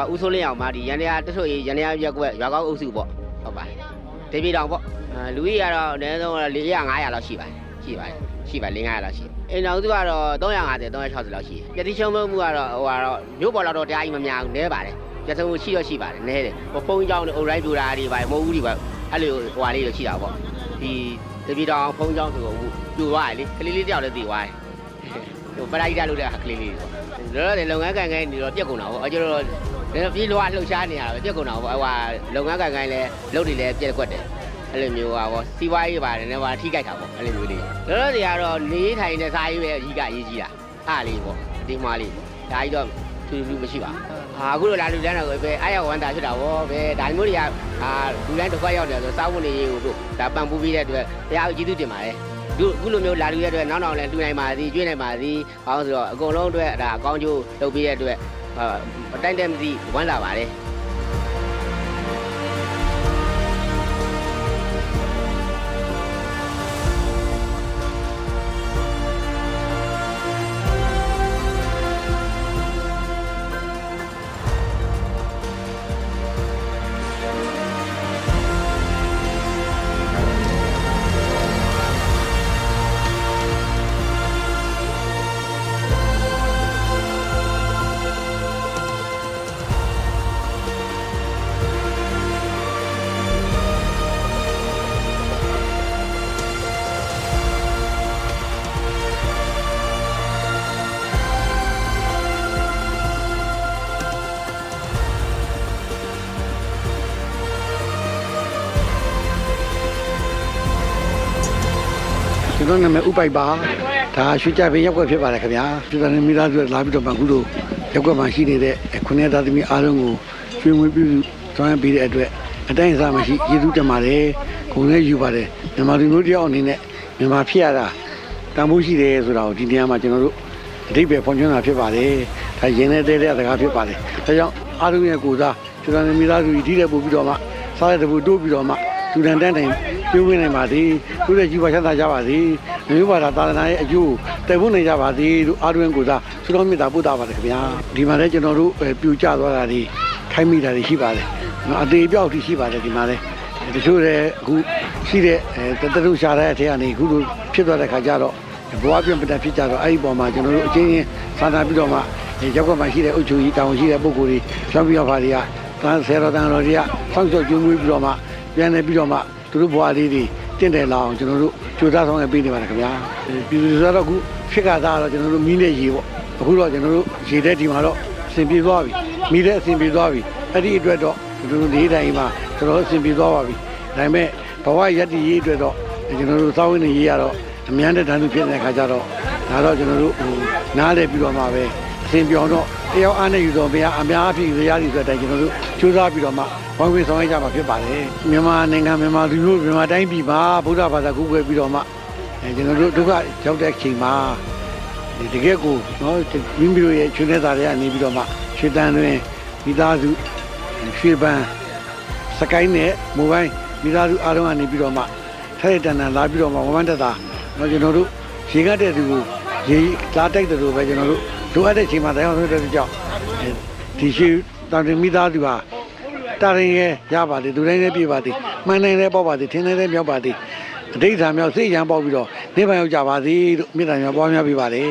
ဟိုဟာဦးစိုးလင်းအောင်မဒီရန်တရားတထွတ်ရေးရန်တရားရက်ကွက်ရွာကောက်အုပ်စုပေါ့ဟုတ်ပါတယ်ဒေဗီတောင်ပေါ့အဲလူကြီးကတော့အနည်းဆုံး400 500လောက်ရှိပါတယ်ရှိပါတယ်ရှိပါ400 500လောက်ရှိအိမ်တော်စုကတော့350 360လောက်ရှိတယ်ပြတိချုံမှုကတော့ဟိုကတော့မြို့ပေါ်တော့တရားကြီးမများဘူးနည်းပါတယ်ပြတုံရှိတော့ရှိပါတယ်နည်းတယ်ဟိုဖုန်းကြောင်းတွေအုံရိုင်းပြူတာတွေပါမဟုတ်ဘူးဒီပါအဲ့လိုဟိုဟာလေးတွေရှိတာပေါ့ဒီဒေဗီတောင်ဖုန်းကြောင်းဆိုတော့ပြူသွားတယ်လေကလေးလေးတယောက်လည်းတည်သွားတယ်ဟိုပရိုက်တာလို့တဲ့ဟာကလေးလေးပေါ့လောလောဆယ်လုပ်ငန်းကန်ကိုင်းနေတော့ပြက်ကုန်တာပေါ့အကျတော့ လည်းပြေးလွှားလှုပ်ရှားနေရတာပဲပြက်ကုန်တာပေါ့ဟိုဟာလုပ်ငန်းကန်ကိုင်းလည်းလုပ်နေလည်းပြက်ကွက်တယ်အဲ့လိုမျိုးဟာပေါ့စီးပွားရေးပါတယ်နည်းပါထိကြိုက်တာပေါ့အဲ့လိုမျိုးလေးလောလောဆယ်ကတော့နေထိုင်တဲ့စားရေးပဲအကြီးကအရေးကြီးတာအားလေးပေါ့ဒီမှာလေးပေါ့ဒါကြီးတော့သူလူမရှိပါဟာအခုလိုလာလူလန်းတော့ပဲအားရဝမ်းသာဖြစ်တာဗောပဲဒါမျိုးတွေကအာလူလန်းတစ်ခွက်ရောက်တယ်ဆိုစားဖို့နေရေးကိုတို့ဒါပံပူးပြီးတဲ့အတွက်တရားကိုကျေးဇူးတင်ပါတယ်ဒီအခုလိုမျိုးလာလူရတဲ့အတွက်နောက်နောက်လည်းတူနိုင်ပါသည်ကျွေးနိုင်ပါသည်။ဘာလို့ဆိုတော့အကုန်လုံးအတွက်ဒါအကောင်းကျိုးလုပ်ပေးတဲ့အတွက် အာအတိုင်းတည်းမသိဝမ်းသာပါတယ်။ တော်နာမည်ဥပိုက်ပါဒါရွှေကြပင်ရက်ွက်ဖြစ်ပါတယ်ခင်ဗျာပြည်တော်နေမိသားစုလာပြီးတော့မှအခုတို့ရက်ွက်မှာရှိနေတဲ့ခုနှစ်သားသမီးအားလုံးကိုရွှေငွေပြုစုဆောင်ရွက်ပေးတဲ့အတွက်အတိုင်းအစားမရှိကျေးဇူးတင်ပါတယ်ဂုဏ်လည်းယူပါတယ်မြန်မာလူမျိုးတယောက်အနေနဲ့မြန်မာဖြစ်ရတာတန်ဖိုးရှိတယ်ဆိုတာကိုဒီနေရာမှာကျွန်တော်တို့အတိတ်ပဲဖွင့်ချွန်းတာဖြစ်ပါတယ်ဒါရင်နေတဲ့တဲ့စကားဖြစ်ပါတယ်ဒါကြောင့်အားလုံးရဲ့ကိုယ်စားပြည်တော်နေမိသားစုကြီးဒီတဲ့ပို့ပြီးတော့မှစားတဲ့တပူတိုးပြီးတော့မှလူတန်တန်းတိုင် ပြုံးဝင်နိုင်ပါသည်သူတဲ့ကြီးပါချမ်းသာကြပါသည်မျိုးပါတာသာသနာရဲ့အကျိုးတည်ဖို့နိုင်ကြပါသည်လို့အားလုံးကိုယ်စားဆုတောင်းမေတ္တာပို့တာပါတယ်ခင်ဗျာဒီမှာလည်းကျွန်တော်တို့ပြူကျသွားတာဒီခိုင်းမိတာတွေရှိပါတယ်နော်အသေးပြောက်ထိရှိပါတယ်ဒီမှာလည်းတချို့လည်းအခုရှိတဲ့တတရုရှာတဲ့အထက်ကနေအခုလိုဖြစ်သွားတဲ့ခါကျတော့ဘဝပြပတဖြစ်ကြတော့အဲ့ဒီပေါ်မှာကျွန်တော်တို့အချင်းချင်းသာသာပြီးတော့မှရောက်ကမှရှိတဲ့အုပ်ချုပ်ရေးတောင်ရှိတဲ့ပုံကိုယ်တွေဖြောင်းပြရပါတွေကတန်းဆယ်တော်တန်းတော်တွေကစောင့်ရှောက်ကျွေးမွေးပြီးတော့မှပြန်နေပြီးတော့မှ သူတို့ဘဝလေးတွေတင့်တယ်လာအောင်ကျွန်တော်တို့ကြိုးစားဆောင်ရပေးနေပါတယ်ခင်ဗျာပြည်သူတွေဆိုတော့အခုဖြစ်ကသားတော့ကျွန်တော်တို့မီးနဲ့ရေပေါ့အခုတော့ကျွန်တော်တို့ရေတဲ့ဒီမှာတော့အဆင်ပြေသွားပြီမီးတဲ့အဆင်ပြေသွားပြီအဲ့ဒီအတွက်တော့ကျွန်တော်တို့လေးတိုင်းမှာကျွန်တော်အဆင်ပြေသွားပါပြီဒါပေမဲ့ဘဝရက်တည်ရေးအတွက်တော့ကျွန်တော်တို့စောင်းဝင်နေရေးရတော့အများနဲ့တန်းသူဖြစ်နေတဲ့ခါကျတော့ဒါတော့ကျွန်တော်တို့ဟိုနားလည်ပြီးတော့မှပဲအဆင်ပြောင်းတော့ တယောက်အားနဲ့ယူတော့ဘုရားအများအပြည့်ရရည်ဆိုတဲ့အတိုင်းကျွန်တော်တို့ကြိုးစားပြီးတော့မှဝိုင်းဝန်းဆောင်ရွက်ကြမှာဖြစ်ပါတယ်မြန်မာနိုင်ငံမြန်မာလူမျိုးမြန်မာတိုင်းပြည်မှာဗုဒ္ဓဘာသာကိုယ်ွယ်ပြီးတော့မှအဲကျွန်တော်တို့ဒုက္ခရောက်တဲ့အချိန်မှာဒီတကယ်ကိုနော်မိမိတို့ရဲ့ချွေးနေသားတွေကနေပြီးတော့မှရွှေတန်းတွင်မိသားစုရွှေပန်းစကိုင်းနဲ့မိုဘိုင်းမိသားစုအားလုံးကနေပြီးတော့မှထိုက်တန်တန်လာပြီးတော့မှဝမ်းတတာနော်ကျွန်တော်တို့ရေကတဲ့သူကိုရေလာတိုက်တယ်လို့ပဲကျွန်တော်တို့ လိုအပ်တဲ့အချိန်မှာတရားဆွေးတဲ့ကြောင့်ဒီရှိတန်တင်မိသားစုဟာတာရင်ရဲ့ရပါသည်လူတိုင်းလည်းပြပါသည်မှန်နိုင်လည်းပေါ့ပါသည်ထင်းနိုင်လည်းမြောက်ပါသည်အဋိဌာမြောက်စိတ်ရန်ပေါက်ပြီးတော့နေပိုင်ရောက်ကြပါသည်လို့မြေတံများပွားများပြပါလေ